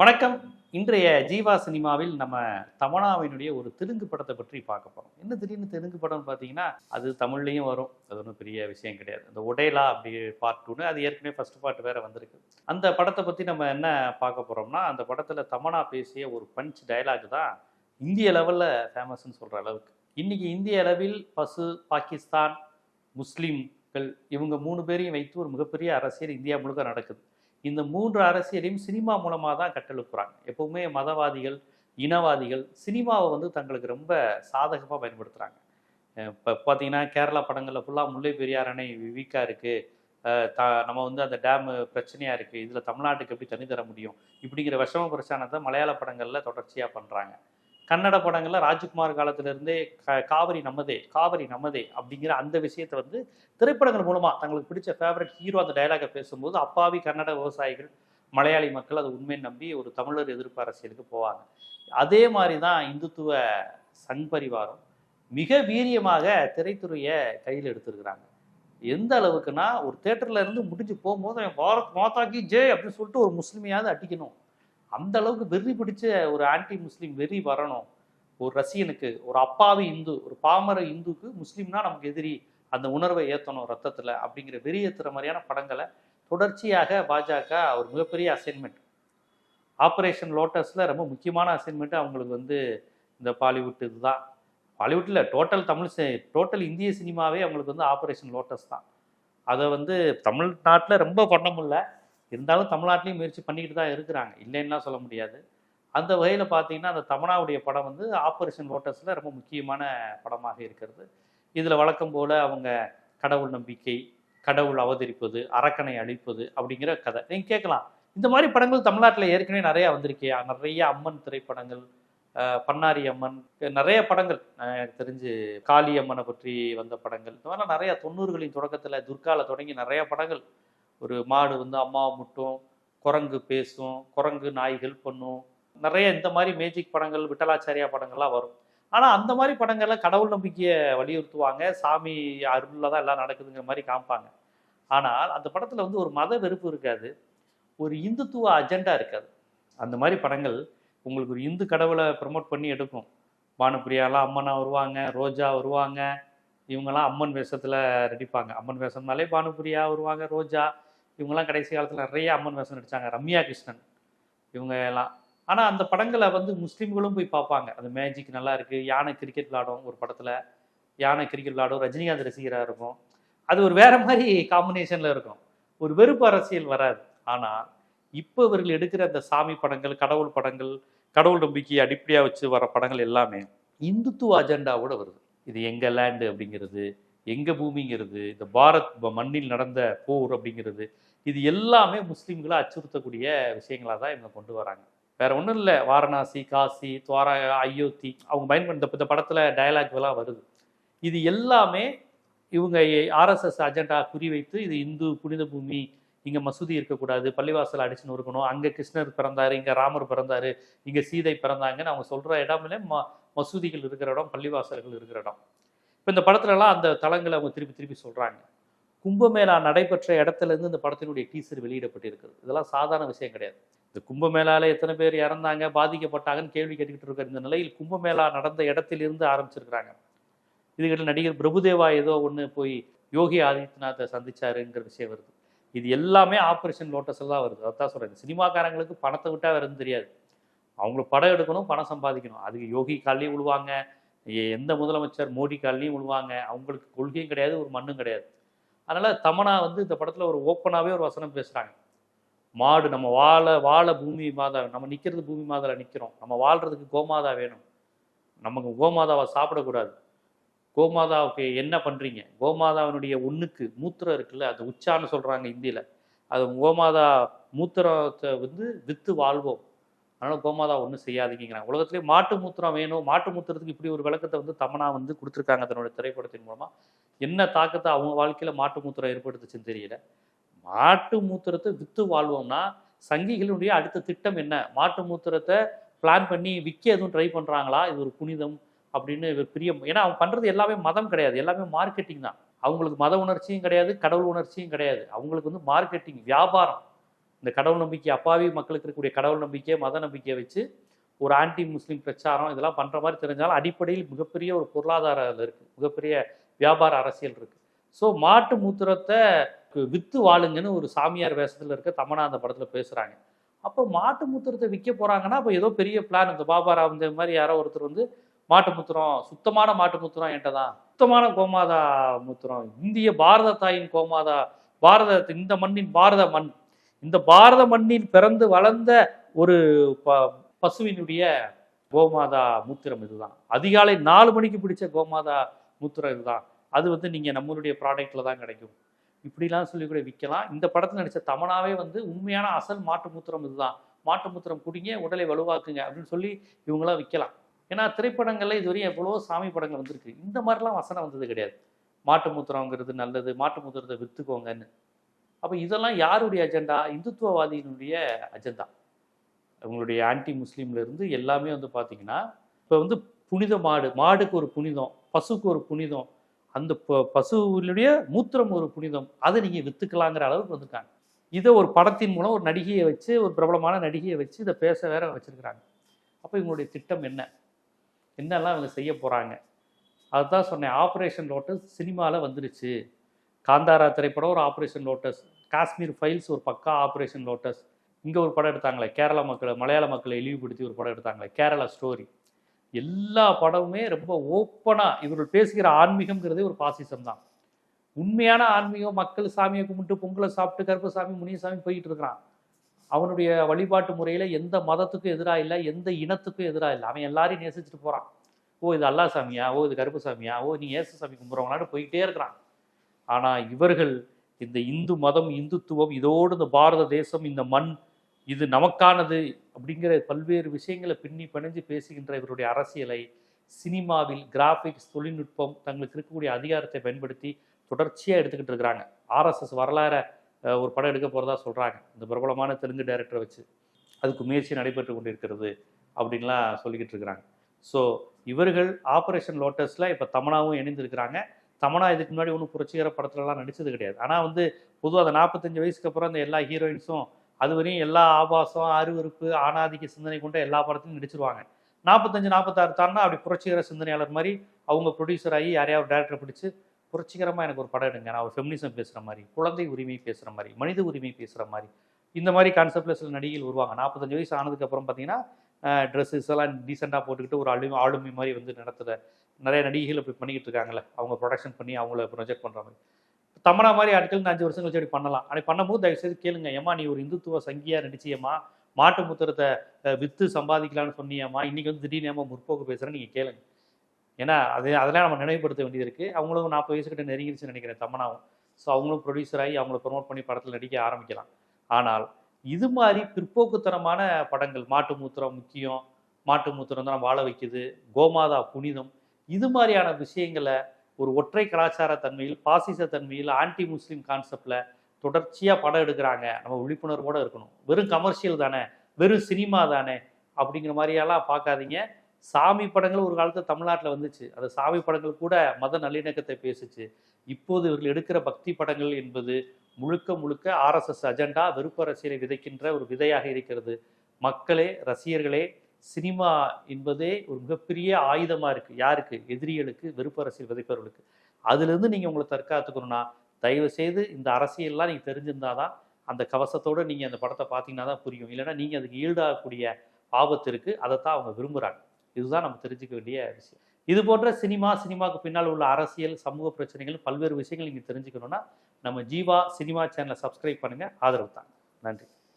வணக்கம். இன்றைய ஜீவா சினிமாவில் நம்ம தமனாவினுடைய ஒரு தெலுங்கு படத்தை பற்றி பார்க்க போகிறோம் என்ன திடீர்னு தெலுங்கு படம்னு பார்த்தீங்கன்னா அது தமிழ்லையும் வரும். அது ஒன்றும் பெரிய விஷயம் கிடையாது. அந்த உடையலா அப்படி பார்ட் டூன்னு அது ஏற்கனவே ஃபர்ஸ்ட் பார்ட் வேற வந்திருக்கு. அந்த படத்தை பற்றி நம்ம என்ன பார்க்க போகிறோம்னா அந்த படத்தில் தமனா பேசிய ஒரு பஞ்ச் டயலாக் தான் இந்திய லெவலில் ஃபேமஸ்ன்னு சொல்கிற அளவுக்கு. இன்னைக்கு இந்திய அளவில் பசு பாகிஸ்தான் முஸ்லீம்கள் இவங்க மூணு பேரையும் வைத்து ஒரு மிகப்பெரிய அரசியல் இந்தியா முழுக்க நடக்குது. இந்த மூன்று அரசியலையும் சினிமா மூலமாக தான் கட்டெழுப்புறாங்க. எப்பவுமே மதவாதிகள் இனவாதிகள் சினிமாவை வந்து தங்களுக்கு ரொம்ப சாதகமாக பயன்படுத்துகிறாங்க இப்போ பார்த்தீங்கன்னா கேரளா படங்களில் ஃபுல்லாக முல்லை பெரியார் அணை வீக்காக இருக்குது த நம்ம வந்து அந்த டேமு பிரச்சனையாக இருக்குது இதில் தமிழ்நாட்டுக்கு எப்படி தண்ணி தர முடியும்? இப்படிங்கிற விஷம பிரச்சாரத்தை மலையாள படங்களில் தொடர்ச்சியாக பண்ணுறாங்க கன்னட படங்களில் ராஜ்குமார் காலத்திலிருந்தே க காவிரி நம்மதே காவிரி நம்மதே அப்படிங்கிற அந்த விஷயத்தை வந்து திரைப்படங்கள் மூலமாக தங்களுக்கு பிடிச்ச ஃபேவரட் ஹீரோ அந்த டயலாகை பேசும்போது அப்பாவி கன்னட விவசாயிகள் மலையாளி மக்கள் அது உண்மையை நம்பி ஒரு தமிழர் எதிர்ப்பு அரசியலுக்கு போவாங்க. அதே மாதிரி தான் இந்துத்துவ சங் பரிவாரம் மிக வீரியமாக திரைத்துறையை கையில் எடுத்திருக்கிறாங்க. எந்த அளவுக்குன்னா ஒரு தேட்டர்ல இருந்து முடிஞ்சு போகும்போது அவன் பாரத் மாதாக்கி ஜே அப்படின்னு சொல்லிட்டு ஒரு முஸ்லீமையாவது அடிக்கணும். அந்த அளவுக்கு வெறி பிடிச்ச ஒரு ஆன்டி முஸ்லீம் வெறி வரணும். ஒரு ரசிகனுக்கு ஒரு அப்பாவி இந்து ஒரு பாமர இந்துக்கு முஸ்லீம்னா நமக்கு எதிரி அந்த உணர்வை ஏற்றணும் ரத்தத்தில் அப்படிங்கிற வெறி ஏற்றுற மாதிரியான படங்களை தொடர்ச்சியாக பாஜக ஒரு மிகப்பெரிய அசைன்மெண்ட் ஆப்ரேஷன் லோட்டஸில் ரொம்ப முக்கியமான அசைன்மெண்ட்டு அவங்களுக்கு வந்து இந்த பாலிவுட் இதுதான். பாலிவுட்டில் டோட்டல் தமிழ் டோட்டல் இந்திய சினிமாவே அவங்களுக்கு வந்து ஆப்ரேஷன் லோட்டஸ் தான். அதை வந்து தமிழ்நாட்டில் ரொம்ப பண்ண முடியல. இருந்தாலும் தமிழ்நாட்டிலையும் முயற்சி பண்ணிக்கிட்டு தான் இருக்கிறாங்க. இல்லைன்னுலாம் சொல்ல முடியாது. அந்த வகையில் பார்த்தீங்கன்னா அந்த தமனாவுடைய படம் வந்து ஆப்ரேஷன் ஓட்டர்ஸில் ரொம்ப முக்கியமான படமாக இருக்கிறது. இதில் வழக்கம் போல் அவங்க கடவுள் நம்பிக்கை கடவுள் அவதரிப்பது அரக்கனை அழிப்பது அப்படிங்கிற கதை. நீங்கள் கேட்கலாம். இந்த மாதிரி படங்கள் தமிழ்நாட்டில் ஏற்கனவே நிறையா வந்திருக்கே. நிறைய அம்மன் திரைப்படங்கள் பன்னாரி பண்ணாரி அம்மன் நிறைய படங்கள். எனக்கு தெரிஞ்சு காளி அம்மனை பற்றி வந்த படங்கள். இந்த மாதிரிலாம் நிறையா தொண்ணூறுகளின் தொடக்கத்தில் துர்காவில் தொடங்கி நிறைய படங்கள் ஒரு மாடு வந்து அம்மாவை முட்டும் குரங்கு பேசும் குரங்கு நாய் ஹெல்ப் பண்ணும். நிறைய இந்த மாதிரி மேஜிக் படங்கள் விட்டலாச்சாரியா படங்கள்லாம் வரும். ஆனால் அந்த மாதிரி படங்கள்ல கடவுள் நம்பிக்கையை வலியுறுத்துவாங்க. சாமி அருளில் தான் எல்லாம் நடக்குதுங்கிற மாதிரி காமிப்பாங்க. ஆனால் அந்த படத்தில் வந்து ஒரு மத வெறுப்பு இருக்காது. ஒரு இந்துத்துவ அஜெண்டா இருக்காது. அந்த மாதிரி படங்கள் உங்களுக்கு ஒரு இந்து கடவுளை ப்ரமோட் பண்ணி எடுக்கும். பானுப்பிரியாலாம் அம்மனா வருவாங்க ரோஜா வருவாங்க. இவங்கெல்லாம் அம்மன் வேஷத்தில் நடிப்பாங்க. அம்மன் வேஷம்னாலே பானுப்பிரியா வருவாங்க ரோஜா. இவங்கெல்லாம் கடைசி காலத்தில் நிறைய அம்மன் வேஷம் நடித்தாங்க ரம்யா கிருஷ்ணன். இவங்க எல்லாம். ஆனால் அந்த படங்களை வந்து முஸ்லீம்களும் போய் பார்ப்பாங்க. அந்த மேஜிக் நல்லா இருக்குது யானை கிரிக்கெட் விளாடும் ஒரு படத்தில். யானை கிரிக்கெட் விளாடும் ரஜினிகாந்த் ரசிகராக இருக்கும். அது ஒரு வேற மாதிரி காம்பினேஷனில் இருக்கும். ஒரு வெறுப்பு அரசியல் வராது. ஆனால் இப்போ இவர்கள் எடுக்கிற அந்த சாமி படங்கள் கடவுள் படங்கள் கடவுள் நம்பிக்கையை அடிப்படையாக வச்சு வர படங்கள் எல்லாமே இந்துத்துவ அஜெண்டாவோட வருது. இது எங்கள் லேண்டு அப்படிங்கிறது எங்கள் பூமிங்கிறது இந்த பாரத் மண்ணில் நடந்த போர் அப்படிங்கிறது இது எல்லாமே முஸ்லீம்களை அச்சுறுத்தக்கூடிய விஷயங்களாக தான் இவங்க கொண்டு வராங்க. வேற ஒன்றும் இல்லை. வாரணாசி காசி துவாரா அயோத்தி அவங்க பயன்படுத்த இந்த படத்தில் டயலாக்லாம் வருது. இது எல்லாமே இவங்க ஆர்எஸ்எஸ் அஜெண்டா குறிவைத்து இது இந்து புனித பூமி இங்கே மசூதி இருக்கக்கூடாது பள்ளிவாசல் அடிச்சுன்னு இருக்கணும் அங்கே கிருஷ்ணர் பிறந்தாரு இங்கே ராமர் பிறந்தார் இங்கே சீதை பிறந்தாங்கன்னு அவங்க சொல்கிற இடமே ம மசூதிகள் இருக்கிற இடம் பள்ளிவாசல்கள் இருக்கிற இடம். இப்போ இந்த படத்துலலாம் அந்த தளங்களை அவங்க திருப்பி திருப்பி சொல்கிறாங்க கும்பமேளா நடைபெற்ற இடத்துல இருந்து இந்த படத்தினுடைய டீசர் வெளியிடப்பட்டிருக்கிறது. இதெல்லாம் சாதாரண விஷயம் கிடையாது. இந்த கும்பமேளால எத்தனை பேர் இறந்தாங்க பாதிக்கப்பட்டாங்கன்னு கேள்வி கேட்டுக்கிட்டு இருக்கிற இந்த நிலையில் கும்பமேளா நடந்த இடத்திலிருந்து ஆரம்பிச்சிருக்கிறாங்க. இதுகிட்ட நடிகர் பிரபுதேவா ஏதோ ஒன்று போய் யோகி ஆதித்யநாத்தை சந்திச்சாருங்கிற விஷயம் வருது. இது எல்லாமே ஆப்ரேஷன் லோட்டஸ் தான் வருது. அதான் சொல்கிறேன் சினிமாக்காரங்களுக்கு பணத்தை விட்டால் வேறு எதுவும் தெரியாது. அவங்கள படம் எடுக்கணும் பணம் சம்பாதிக்கணும். அதுக்கு யோகி காலையும் விழுவாங்க எந்த முதலமைச்சர் மோடி காலையும் விழுவாங்க அவங்களுக்கு கொள்கையும் கிடையாது ஒரு மண்ணும் கிடையாது. அதனால தமனா வந்து இந்த படத்துல ஒரு ஓப்பனாகவே ஒரு வசனம் பேசுறாங்க. மாடு நம்ம வாழ வாழ பூமி மாதா நம்ம நிற்கிறது பூமி மாதாவில் நிற்கிறோம் நம்ம வாழ்றதுக்கு கோமாதா வேணும். நமக்கு கோமாதாவை சாப்பிடக்கூடாது. கோமாதாவுக்கு என்ன பண்ணுறீங்க கோமாதாவினுடைய ஒன்றுக்கு மூத்திரம் இருக்குல்ல அது உச்சான்னு சொல்கிறாங்க இந்தியில். அது கோமாதா மூத்திரத்தை வந்து வித்து வாழ்வோம். அதனால கோமாதா ஒன்றும் செய்யாதீங்கிறாங்க உலகத்திலே மாட்டு மூத்திரம் வேணும். மாட்டு மூத்திரத்துக்கு இப்படி ஒரு விளக்கத்தை வந்து தமனா வந்து கொடுத்துருக்காங்க தன்னோட திரைப்படத்தின் மூலமாக என்ன தாக்கத்தை அவங்க வாழ்க்கையில் மாட்டு மூத்திரம் ஏற்படுத்துச்சுன்னு தெரியல. மாட்டு மூத்திரத்தை விற்று வாழ்வோம்னா சங்கிகளுடைய அடுத்த திட்டம் என்ன? மாட்டு மூத்திரத்தை பிளான் பண்ணி விற்க எதுவும் ட்ரை பண்ணுறாங்களா இது ஒரு புனிதம் அப்படின்னு இவர் பிரியம் ஏன்னா அவங்க பண்ணுறது எல்லாமே மதம் கிடையாது. எல்லாமே மார்க்கெட்டிங் தான். அவங்களுக்கு மத உணர்ச்சியும் கிடையாது கடவுள் உணர்ச்சியும் கிடையாது. அவங்களுக்கு வந்து மார்க்கெட்டிங் வியாபாரம். இந்த கடவுள் நம்பிக்கை அப்பாவி மக்களுக்கு இருக்கக்கூடிய கடவுள் நம்பிக்கை மத நம்பிக்கையை வச்சு ஒரு ஆன்டி முஸ்லீம் பிரச்சாரம் இதெல்லாம் பண்ணுற மாதிரி தெரிஞ்சாலும் அடிப்படையில் மிகப்பெரிய ஒரு பொருளாதார இருக்குது மிகப்பெரிய வியாபார அரசியல் இருக்குது ஸோ மாட்டு மூத்திரத்தை வித்து வாழுங்கன்னு ஒரு சாமியார் வேஷத்தில் இருக்க தமனா அந்த படத்தில் பேசுகிறாங்க அப்போ மாட்டு மூத்திரத்தை விற்க போகிறாங்கன்னா அப்போ ஏதோ பெரிய பிளான் இந்த பாபா ராம்தேவ் மாதிரி யாரோ ஒருத்தர் வந்து மாட்டு மூத்திரம் சுத்தமான மாட்டு மூத்திரம் என்கிட்ட தான் சுத்தமான கோமாதா மூத்திரம். இந்திய பாரத தாயின் கோமாதா பாரத இந்த மண்ணின் பாரத மண். இந்த பாரத மண்ணின் பிறந்து வளர்ந்த ஒரு ப பசுவினுடைய கோமாதா மூத்திரம் இதுதான். அதிகாலை நாலு மணிக்கு பிடிச்ச கோமாதா மூத்திரம் இதுதான். அது வந்து நீங்கள் நம்மளுடைய ப்ராடக்டில் தான் கிடைக்கும். இப்படிலாம் சொல்லி கூட விற்கலாம் இந்த படத்தில் நடித்த தமனாவே வந்து உண்மையான அசல் மாட்டு மூத்திரம் இதுதான். மாட்டு மூத்திரம் குடிங்க உடலை வலுவாக்குங்க அப்படின்னு சொல்லி இவங்களாம் விற்கலாம் ஏன்னா திரைப்படங்களில் இதுவரையும் எவ்வளவோ சாமி படங்கள் வந்திருக்கு. இந்த மாதிரிலாம் வசனம் வந்தது கிடையாது. மாட்டு மூத்திரங்கிறது நல்லது மாட்டு மூத்திரத்தை விற்றுக்கோங்கன்னு அப்போ இதெல்லாம் யாருடைய அஜெண்டா இந்துத்துவவாதியினுடைய அஜெண்டா அவங்களுடைய ஆன்டி முஸ்லீம்லேருந்து எல்லாமே வந்து பார்த்தீங்கன்னா இப்போ வந்து புனித மாடு மாடுக்கு ஒரு புனிதம் பசுக்கு ஒரு புனிதம் அந்த ப பசுவினுடைய மூத்திரம் ஒரு புனிதம் அதை நீங்கள் வித்துக்கலாங்கிற அளவுக்கு வந்திருக்காங்க. இதை ஒரு படத்தின் மூலம் ஒரு நடிகையை வச்சு ஒரு பிரபலமான நடிகையை வச்சு இதை பேச வேற வச்சுருக்கிறாங்க. அப்போ இவங்களுடைய திட்டம் என்ன? என்னெல்லாம் இவங்க செய்ய போகிறாங்க அதுதான் சொன்னேன் ஆப்ரேஷன் லோட்டஸ் சினிமாவில் வந்துருச்சு. காந்தாரா திரைப்படம் ஒரு ஆப்ரேஷன் லோட்டஸ் காஷ்மீர் ஃபைல்ஸ் ஒரு பக்கா ஆப்ரேஷன் லோட்டஸ் இங்கே ஒரு படம் எடுத்தாங்களே கேரளா மக்களை மலையாள மக்களை இழிவுபடுத்தி ஒரு படம் எடுத்தாங்களே கேரளா ஸ்டோரி எல்லா படமுமே ரொம்ப ஓப்பனாக இவர்கள் பேசுகிற ஆன்மீகம்ங்கிறதே ஒரு பாசிசம் தான். உண்மையான ஆன்மீகம் மக்கள் சாமியை கும்பிட்டு பொங்கலை சாப்பிட்டு கருப்பசாமி முனியசாமி போயிட்டு இருக்கிறான். அவனுடைய வழிபாட்டு முறையில் எந்த மதத்துக்கும் எதிராக இல்லை எந்த இனத்துக்கும் எதிராக இல்லை. அவன் எல்லாரையும் நேசிச்சுட்டு போகிறான் ஓ இது அல்லா சாமியா? ஓ இது கருப்பசாமியா? ஓ நீ ஏசு சாமி கும்பிட்றவங்களான்னு போயிட்டே இருக்கிறான். ஆனால் இவர்கள் இந்த இந்து மதம் இந்துத்துவம் இதோடு இந்த பாரத தேசம் இந்த மண் இது நமக்கானது அப்படிங்கிற பல்வேறு விஷயங்களை பின்னி பிணைஞ்சு பேசுகின்ற இவருடைய அரசியலை சினிமாவில் கிராஃபிக்ஸ் தொழில்நுட்பம் தங்களுக்கு இருக்கக்கூடிய அதிகாரத்தை பயன்படுத்தி தொடர்ச்சியாக எடுத்துக்கிட்டு இருக்கிறாங்க. ஆர்எஸ்எஸ் வரலாற ஒரு படம் எடுக்க போகிறதா சொல்கிறாங்க இந்த பிரபலமான தெலுங்கு டைரக்டரை வச்சு அதுக்கு முயற்சி நடைபெற்று கொண்டிருக்கிறது அப்படின்லாம் சொல்லிக்கிட்டு இருக்கிறாங்க. ஸோ இவர்கள் ஆப்ரேஷன் லோட்டஸில் இப்போ தமனாவும் இணைந்திருக்கிறாங்க. தமனா இதுக்கு முன்னாடி ஒன்றும் புரட்சிகர படத்துலலாம் நடித்தது கிடையாது. ஆனால் வந்து பொதுவாக அந்த நாற்பத்தஞ்சு வயசுக்கு அப்புறம் அந்த எல்லா ஹீரோயின்ஸும் அதுவரையும் எல்லா ஆபாசம் அருவருப்பு ஆணாதிக்க சிந்தனை கொண்ட எல்லா படத்தையும் நடிச்சிருவாங்க. நாற்பத்தஞ்சு நாற்பத்தாறு தாண்டா அப்படி புரட்சிகர சிந்தனையாளர் மாதிரி அவங்க ப்ரொடியூசர் ஆகி யாரையாவது டேரக்டர் பிடிச்சு புரட்சிகரமாக எனக்கு ஒரு படம் எடுங்க. நான் ஒரு ஃபெமினிசம் பேசுகிற மாதிரி குழந்தை உரிமை பேசுகிற மாதிரி மனித உரிமை பேசுகிற மாதிரி இந்த மாதிரி கான்செப்டில் சில நடிகைகள் வருவாங்க. நாற்பத்தஞ்சு வயசு ஆனதுக்கப்புறம் பார்த்தீங்கன்னா ட்ரெஸ்ஸஸ் எல்லாம் டீசெண்டாக போட்டுக்கிட்டு ஒரு அழுமை ஆளுமை மாதிரி வந்து நடத்துகிற நிறைய நடிகைகள் இப்படி பண்ணிக்கிட்டு இருக்காங்களே அவங்க ப்ரொடக்ஷன் பண்ணி அவங்கள ப்ரொஜெக்ட் பண்ணுற மாதிரி. தமனா மாதிரி ஆட்கள் இந்த அஞ்சு வருஷம் கழிச்சு அப்படி பண்ணலாம். அப்படி பண்ணும்போது தயவுசெய்து கேளுங்க ஏமா நீ ஒரு இந்துத்துவ சங்கியாக நடிச்சியம்மா? மாட்டு முத்திரத்தை வித்து சம்பாதிக்கலாம்னு சொன்னியம்மா? இன்றைக்கி வந்து திடீர்னு முற்போக்கு பேசுகிறேன்னு நீங்கள் கேளுங்க. ஏன்னா அது அதெல்லாம் நம்ம நினைவுபடுத்த வேண்டியது இருக்குது அவங்களும் நாற்பது வயசுக்கிட்ட நெருங்கிடுச்சுன்னு நினைக்கிறேன் தமனாவும் ஸோ அவங்களும் ப்ரொடியூசர் ஆகி அவங்கள ப்ரொமோட் பண்ணி படத்தில் நடிக்க ஆரம்பிக்கலாம். ஆனால் இது மாதிரி பிற்போக்குத்தனமான படங்கள் மாட்டு மூத்திரம் முக்கியம் மாட்டு மூத்திரம் தான் வாழ வைக்குது கோமாதா புனிதம் இது மாதிரியான விஷயங்களை ஒரு ஒற்றை கலாச்சார தன்மையில் பாசிச தன்மையில் ஆன்டி முஸ்லீம் கான்செப்டில் தொடர்ச்சியாக படம் எடுக்கிறாங்க. நம்ம விழிப்புணர்வோடு இருக்கணும். வெறும் கமர்ஷியல் தானே வெறும் சினிமா தானே அப்படிங்கிற மாதிரியெல்லாம் பார்க்காதீங்க. சாமி படங்கள் ஒரு காலத்தில் தமிழ்நாட்டில் வந்துச்சு. அந்த சாமி படங்கள் கூட மத நல்லிணக்கத்தை பேசுச்சு. இப்போது இவர்கள் எடுக்கிற பக்தி படங்கள் என்பது முழுக்க முழுக்க ஆர்எஸ்எஸ் அஜெண்டா வெறுப்பு அரசியலை விதைக்கின்ற ஒரு விதையாக இருக்கிறது. மக்களே ரசிகர்களே சினிமா என்பதே ஒரு மிகப்பெரிய ஆயுதமாக இருக்குது யாருக்கு? எதிரிகளுக்கு வெறுப்பு அரசியல் விதைப்பவர்களுக்கு. அதுலேருந்து நீங்கள் உங்களை தற்காத்துக்கணும்னா தயவு செய்து இந்த அரசியல்லாம் நீங்கள் தெரிஞ்சிருந்தாதான் அந்த கவசத்தோடு நீங்கள் அந்த படத்தை பார்த்தீங்கன்னா தான் புரியும். இல்லைன்னா நீங்கள் அதுக்கு ஈடாகக்கூடிய ஆபத்து இருக்குது அதைத்தான் அவங்க விரும்புகிறாங்க இதுதான் நம்ம தெரிஞ்சுக்க வேண்டிய விஷயம். இது போன்ற சினிமா சினிமாவுக்கு பின்னால் உள்ள அரசியல் சமூக பிரச்சனைகள் பல்வேறு விஷயங்கள் நீங்கள் தெரிஞ்சுக்கணும்னா நம்ம ஜீவா சினிமா சேனலை சப்ஸ்கிரைப் பண்ணுங்கள் ஆதரவு தாங்க. நன்றி.